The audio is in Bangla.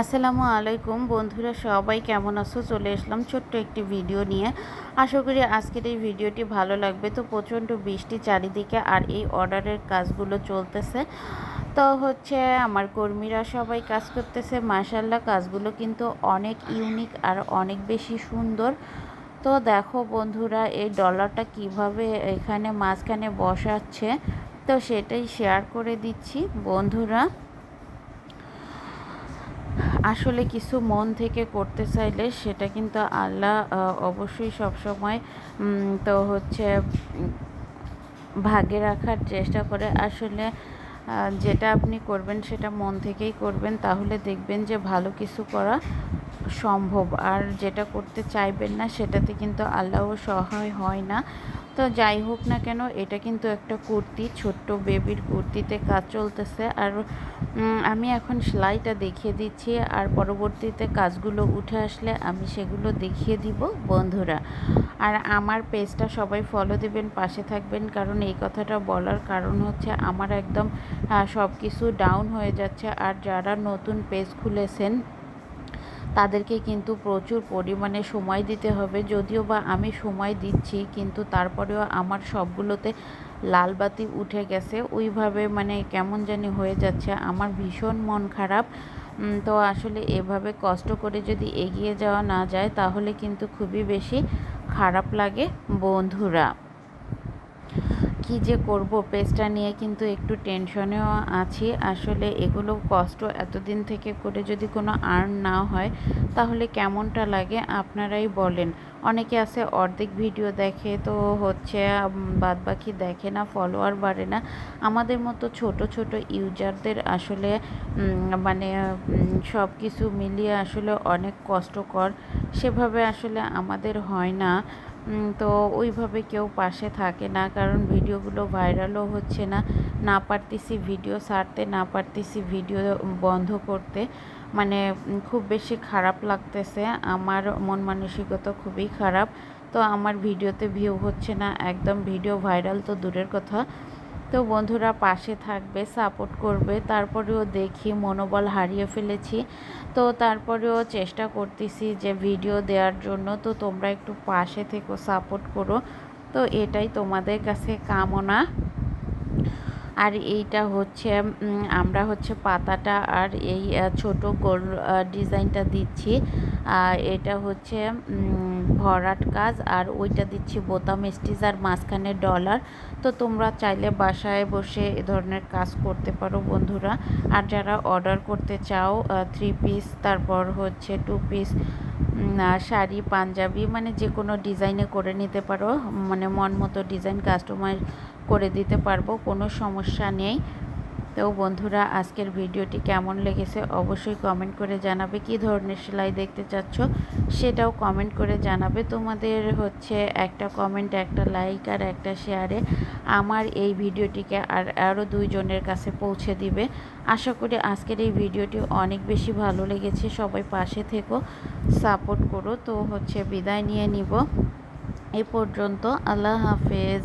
আসসালামু আলাইকুম। বন্ধুরা, সবাই কেমন আছো? চলে আসলাম ছোট্ট একটি ভিডিও নিয়ে। আশা করি আজকের এই ভিডিওটি ভালো লাগবে। তো প্রচণ্ড বৃষ্টি চারিদিকে আর এই অর্ডারের কাজগুলো চলতেছে। তো হচ্ছে আমার কর্মীরা সবাই কাজ করতেছে। মাসাল্লাহ কাজগুলো কিন্তু অনেক ইউনিক আর অনেক বেশি সুন্দর। তো দেখো বন্ধুরা, এই ডলারটা কীভাবে এখানে মাঝখানে বসাচ্ছে? তো সেটাই শেয়ার করে দিচ্ছি। বন্ধুরা আসলে কিছু মন থেকে করতে চাইলে সেটা কিন্তু আল্লাহ অবশ্যই সবসময় তো হচ্ছে ভাগে রাখার চেষ্টা করে। আসলে যেটা আপনি করবেন সেটা মন থেকেই করবেন, তাহলে দেখবেন যে ভালো কিছু করা সম্ভব। আর যেটা করতে চাইবেন না সেটাতে কিন্তু আল্লাহ সহায় হয় না। তো যাই হোক না কেন, এটা কিন্তু একটা কুর্তি, ছোট্ট বেবির কুর্তিতে কাজ চলতেছে। আর আমি এখন সেলাইটা দেখিয়ে দিচ্ছি। আর পরবর্তীতে কাজগুলো উঠে আসলে আমি সেগুলো দেখিয়ে দিব, বন্ধুরা। আর আমার পেজটা সবাই ফলো দেবেন, পাশে থাকবেন। কারণ এই কথাটা বলার কারণ হচ্ছে আমার একদম সব কিছু ডাউন হয়ে যাচ্ছে। আর যারা নতুন পেজ খুলেছেন তাদেরকে কিন্তু প্রচুর পরিমাণে সময় দিতে হবে। যদিও বা আমি সময় দিচ্ছি, কিন্তু তারপরেও আমার সবগুলোতে লাল বাতি উঠে গেছে। ওইভাবে মানে কেমন জানি হয়ে যাচ্ছে। আমার ভীষণ মন খারাপ। তো আসলে এভাবে কষ্ট করে যদি এগিয়ে যাওয়া না যায়, তাহলে কিন্তু খুবই বেশি খারাপ লাগে বন্ধুরা। কি যে করব পেজটা নিয়ে কিন্তু একটু টেনশনেও আছি। আসলে এগুলো কষ্ট এতদিন থেকে করে যদি কোনো আর্ন না হয়, তাহলে কেমনটা লাগে আপনারাই বলেন। অনেকে আছে অর্ধেক ভিডিও দেখে তো হচ্ছে বাদ বাকি দেখে না ফলোয়ার বাড়ে না। আমাদের মতো ছোট ছোট ইউজারদের আসলে মানে সব কিছু মিলিয়ে আসলে অনেক কষ্টকর। সেভাবে আসলে আমাদের হয় না। তো ওইভাবে কেউ পাশে থাকে না, কারণ ভিডিওগুলো ভাইরালও হচ্ছে না। না পারতেছি ভিডিও সারতে না পারতেছি ভিডিও বন্ধ করতে। মানে খুব বেশি খারাপ লাগতেছে। আমার মন মানসিকতা খুবই খারাপ। তো আমার ভিডিওতে ভিউ হচ্ছে না। একদম ভিডিও ভাইরাল তো দূরের কথা। তো বন্ধুরা পাশে থাকবে সাপোর্ট করবে। তারপরেও দেখি, মনোবল হারিয়ে ফেলেছি। তো তারপরেও চেষ্টা করতেছি যে ভিডিও দেওয়ার জন্য। তো তোমরা একটু পাশে থেকো সাপোর্ট করো। তো এটাই তোমাদের কাছে কামনা। আর এইটা হচ্ছে আমরা হচ্ছে পাতাটা আর এই ছোট গোল ডিজাইনটা দিচ্ছি। এটা হচ্ছে ভরাট কাজ, আর ওইটা দিচ্ছি বোতাম, স্টিচ, আর মাঝখানে ডলার। তো তোমরা চাইলে বাসায় বসে এ ধরনের কাজ করতে পারো বন্ধুরা। আর যারা অর্ডার করতে চাও থ্রি পিস তারপর হচ্ছে টু পিস শাড়ি, পাঞ্জাবি মানে যে কোনো ডিজাইনে করে নিতে পারো। মানে মন মতো ডিজাইন কাস্টমাইজ করে দিতে পারব, কোনো সমস্যা নেই। তো বন্ধুরা, আজকের ভিডিওটি কেমন লেগেছে অবশ্যই কমেন্ট করে জানাবে। কি ধরনের সেলাই দেখতে চাচ্ছ সেটাও কমেন্ট করে জানাবে। তোমাদের হচ্ছে একটা কমেন্ট একটা লাইক আর একটা শেয়ারে আমার এই ভিডিওটিকে আর আরও দুইজনের কাছে পৌঁছে দিবে। আশা করি আজকের এই ভিডিওটি অনেক বেশি ভালো লেগেছে। সবাই পাশে থেকো সাপোর্ট করো। তো হচ্ছে বিদায় নিয়ে নিব। এ পর্যন্ত আল্লাহ হাফেজ।